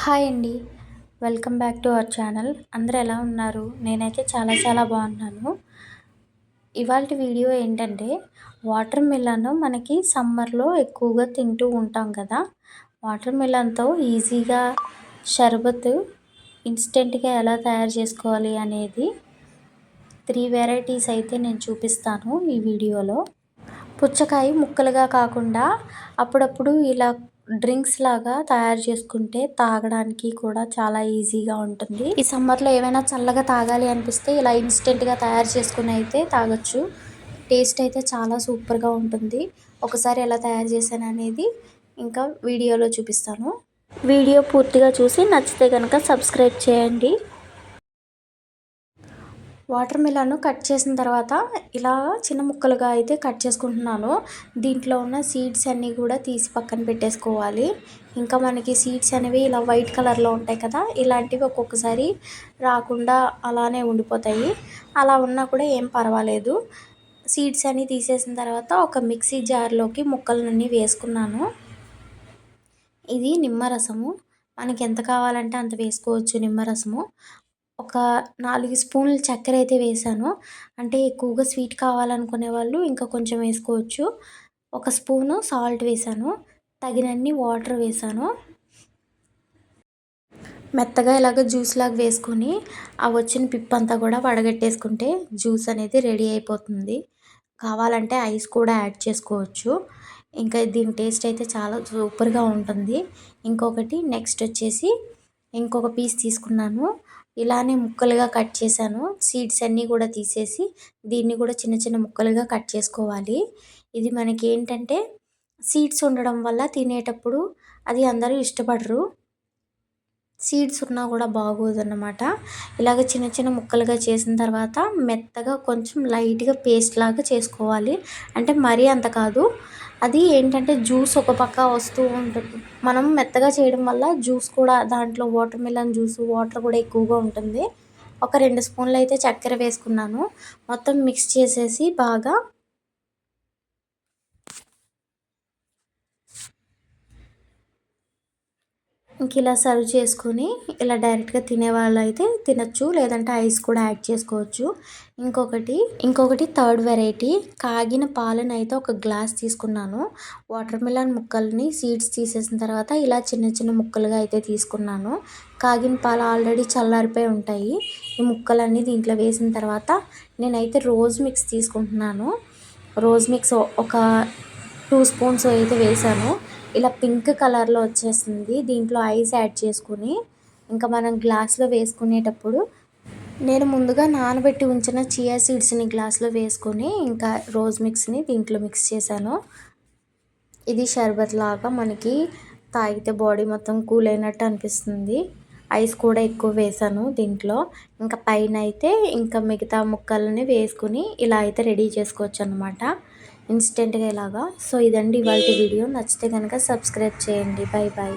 Hi అండి. Welcome back to our channel. అందరూ ఎలా ఉన్నారు? నేనైతే చాలా చాలా బాగున్నాను. ఇవాళ వీడియో ఏంటంటే వాటర్ మిలన్ మనకి సమ్మర్లో ఎక్కువగా తింటూ ఉంటాం కదా. వాటర్ మిలన్తో ఈజీగా షర్బత్ ఇన్స్టెంట్గా ఎలా తయారు చేసుకోవాలి అనేది త్రీ వెరైటీస్ అయితే నేను చూపిస్తాను ఈ వీడియోలో. పుచ్చకాయ ముక్కలుగా కాకుండా అప్పుడప్పుడు ఇలా డ్రింక్స్ లాగా తయారు చేసుకుంటే తాగడానికి కూడా చాలా ఈజీగా ఉంటుంది. ఈ సమ్మర్లో ఏమైనా చల్లగా తాగాలి అనిపిస్తే ఇలా ఇన్స్టెంట్గా తయారు చేసుకుని అయితే తాగొచ్చు. టేస్ట్ అయితే చాలా సూపర్గా ఉంటుంది. ఒకసారి ఎలా తయారు చేశాను అనేది ఇంకా వీడియోలో చూపిస్తాను. వీడియో పూర్తిగా చూసి నచ్చితే కనుక సబ్స్క్రైబ్ చేయండి. వాటర్ మిలన్ కట్ చేసిన తర్వాత ఇలా చిన్న ముక్కలుగా అయితే కట్ చేసుకుంటున్నాను. దీంట్లో ఉన్న సీడ్స్ అన్నీ కూడా తీసి పక్కన పెట్టేసుకోవాలి. ఇంకా మనకి సీడ్స్ అనేవి ఇలా వైట్ కలర్లో ఉంటాయి కదా ఇలాంటివి ఒక్కొక్కసారి రాకుండా అలానే ఉండిపోతాయి. అలా ఉన్నా కూడా ఏం పర్వాలేదు. సీడ్స్ అన్నీ తీసేసిన తర్వాత ఒక మిక్సీ జార్లోకి ముక్కలన్నీ వేసుకున్నాను. ఇది నిమ్మరసము మనకి ఎంత కావాలంటే అంత వేసుకోవచ్చు నిమ్మరసము ఒక నాలుగు స్పూన్లు చక్కెర అయితే వేసాను. అంటే ఎక్కువగా స్వీట్ కావాలనుకునే వాళ్ళు ఇంకా కొంచెం వేసుకోవచ్చు. ఒక స్పూను సాల్ట్ వేసాను. తగినన్ని వాటర్ వేసాను. మెత్తగా ఇలాగ జ్యూస్ లాగా వేసుకొని ఆ వచ్చిన పిప్ అంతా కూడా వడగట్టేసుకుంటే జ్యూస్ అనేది రెడీ అయిపోతుంది. కావాలంటే ఐస్ కూడా యాడ్ చేసుకోవచ్చు. ఇంకా దీని టేస్ట్ అయితే చాలా సూపర్గా ఉంటుంది. ఇంకొకటి నెక్స్ట్ వచ్చేసి ఇంకొక పీస్ తీసుకున్నాను. ఇలానే ముక్కలుగా కట్ చేశాను. సీడ్స్ అన్నీ కూడా తీసేసి దీన్ని కూడా చిన్న చిన్న ముక్కలుగా కట్ చేసుకోవాలి. ఇది మనకి ఏంటంటే సీడ్స్ ఉండడం వల్ల తినేటప్పుడు అది అందరూ ఇష్టపడరు. సీడ్స్ ఉన్నా కూడా బాగోదన్నమాట. ఇలాగ చిన్న చిన్న ముక్కలుగా చేసిన తర్వాత మెత్తగా కొంచెం లైట్గా పేస్ట్ లాగా చేసుకోవాలి. అంటే మరీ అంత కాదు. అది ఏంటంటే జ్యూస్ ఒక పక్క వస్తూ ఉంటుంది. మనం మెత్తగా చేయడం వల్ల జ్యూస్ కూడా దాంట్లో వాటర్ మిలన్ జ్యూస్ వాటర్ కూడా ఎక్కువగా ఉంటుంది. ఒక రెండు స్పూన్లు అయితే చక్కెర వేసుకున్నాను. మొత్తం మిక్స్ చేసేసి బాగా ఇంక ఇలా సర్వ్ చేసుకొని ఇలా డైరెక్ట్గా తినేవాళ్ళు అయితే తినచ్చు లేదంటే ఐస్ కూడా యాడ్ చేసుకోవచ్చు. ఇంకొకటి ఇంకొకటి థర్డ్ వెరైటీ కాగిన పాలను అయితే ఒక గ్లాస్ తీసుకున్నాను. వాటర్ మిలన్ ముక్కల్ని సీడ్స్ తీసేసిన తర్వాత ఇలా చిన్న చిన్న ముక్కలుగా అయితే తీసుకున్నాను. కాగిన పాలు ఆల్రెడీ చల్లారిపోయి ఉంటాయి. ఈ ముక్కలన్నీ దీంట్లో వేసిన తర్వాత నేనైతే రోజ్ మిక్స్ తీసుకుంటున్నాను. రోజ్ మిక్స్ ఒక టూ స్పూన్స్ అయితే వేసాను. ఇలా పింక్ కలర్లో వచ్చేస్తుంది దీంట్లో ఐస్ యాడ్ చేసుకుని ఇంకా మనం గ్లాస్లో వేసుకునేటప్పుడు నేను ముందుగా నానబెట్టి ఉంచిన చియా సీడ్స్ని గ్లాస్లో వేసుకొని ఇంకా రోజ్ మిక్స్ని దీంట్లో మిక్స్ చేశాను. ఇది షర్బత్ లాగా మనకి తాగితే బాడీ మొత్తం కూల్ అయినట్టు అనిపిస్తుంది. ఐస్ కూడా ఎక్కువ వేసాను దీంట్లో. ఇంకా పైన అయితే ఇంకా మిగతా ముక్కలని వేసుకుని ఇలా అయితే రెడీ చేసుకోవచ్చు అనమాట ఇన్స్టెంట్గా ఇలాగా. సో ఇదండి ఇవాళ వీడియో. నచ్చితే కనుక సబ్స్క్రైబ్ చేయండి. Bye bye